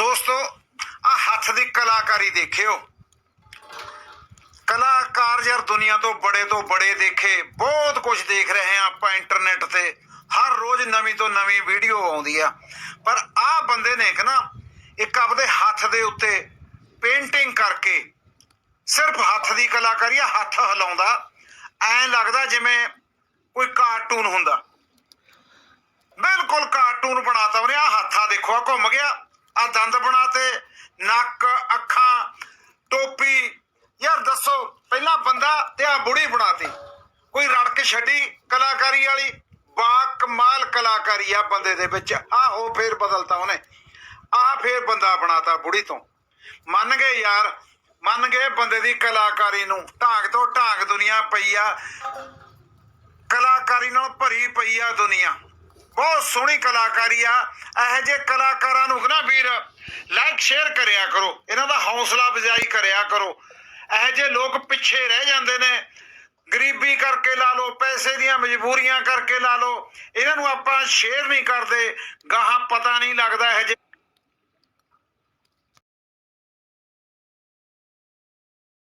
ਦੋਸਤੋ ਆ ਹੱਥ ਦੀ ਕਲਾਕਾਰੀ ਦੇਖਿਓ। ਕਲਾਕਾਰ ਯਾਰ ਦੁਨੀਆ ਤੋਂ ਬੜੇ ਤੋਂ ਬੜੇ ਦੇਖੇ, ਬਹੁਤ ਕੁਝ ਦੇਖ ਰਹੇ ਆ ਆਪਾਂ ਇੰਟਰਨੈਟ ਤੇ। ਹਰ ਰੋਜ਼ ਨਵੀਂ ਤੋਂ ਨਵੀਂ ਵੀਡੀਓ ਆਉਂਦੀ ਆ। ਪਰ ਆ ਬੰਦੇ ਨੇ ਇੱਕ ਨਾ, ਇੱਕ ਆਪਦੇ ਹੱਥ ਦੇ ਉੱਤੇ ਪੇਂਟਿੰਗ ਕਰਕੇ, ਸਿਰਫ ਹੱਥ ਦੀ ਕਲਾਕਾਰੀ ਆ, ਹੱਥ ਹਿਲਾਉਂਦਾ। ਐਂ ਲੱਗਦਾ ਜਿਵੇਂ ਕੋਈ ਕਾਰਟੂਨ ਹੁੰਦਾ। ਬਿਲਕੁਲ ਕਾਰਟੂਨ ਬਣਾਤਾ ਉਹਨੇ ਆ ਹੱਥਾ ਦੇਖੋ ਆ ਘੁੰਮ ਗਿਆ। ਆ ਦੰਦ ਬਣਾਤੇ ਨੱਕ, ਅੱਖਾਂ, ਟੋਪੀ। ਯਾਰ ਦੱਸੋ, ਪਹਿਲਾਂ ਬੰਦਾ ਤੇ ਆ ਬੁੜੀ ਬਣਾਤੀ। ਕੋਈ ਰੜਕ ਛੱਡੀ ਕਲਾਕਾਰੀ ਵਾਲੀ? ਬਾ ਕਮਾਲ ਕਲਾਕਾਰੀ ਆ ਬੰਦੇ ਦੇ ਵਿੱਚ। ਆ ਹੋ ਫੇਰ ਬਦਲਤਾ ਉਹਨੇ। ਆ ਫੇਰ ਬੰਦਾ ਬਣਾਤਾ ਬੁੜੀ ਤੋਂ। ਮੰਨ ਗਏ ਯਾਰ, ਮੰਨ ਗਏ ਬੰਦੇ ਦੀ ਕਲਾਕਾਰੀ ਨੂੰ। ਢਾਂਗ ਤੋਂ ਢਾਂਗ ਦੁਨੀਆ ਪਈ ਆ। ਕਲਾਕਾਰੀ ਨਾਲ ਭਰੀ ਪਈ ਆ ਦੁਨੀਆ। ਬਹੁਤ ਸੋਹਣੀ ਕਲਾਕਾਰੀ ਆ। ਇਹੋ ਜਿਹੇ ਕਲਾਕਾਰਾਂ ਨੂੰ ਨਾ ਵੀਰ ਲਾਈਕ ਸ਼ੇਅਰ ਕਰਿਆ ਕਰੋ। ਇਹਨਾਂ ਦਾ ਹੌਸਲਾ ਅਫਜ਼ਾਈ ਕਰਿਆ ਕਰੋ। ਇਹੋ ਜਿਹੇ ਲੋਕ ਪਿੱਛੇ ਰਹਿ ਜਾਂਦੇ ਨੇ। ਗਰੀਬੀ ਕਰਕੇ ਲਾ ਲਓ, ਪੈਸੇ ਦੀਆਂ ਮਜਬੂਰੀਆਂ ਕਰਕੇ ਲਾ ਲਓ। ਇਹਨਾਂ ਨੂੰ ਆਪਾਂ ਸ਼ੇਅਰ ਨਹੀਂ ਕਰਦੇ। ਗਾਹਾਂ ਪਤਾ ਨਹੀਂ ਲੱਗਦਾ ਇਹੋ ਜਿਹੇ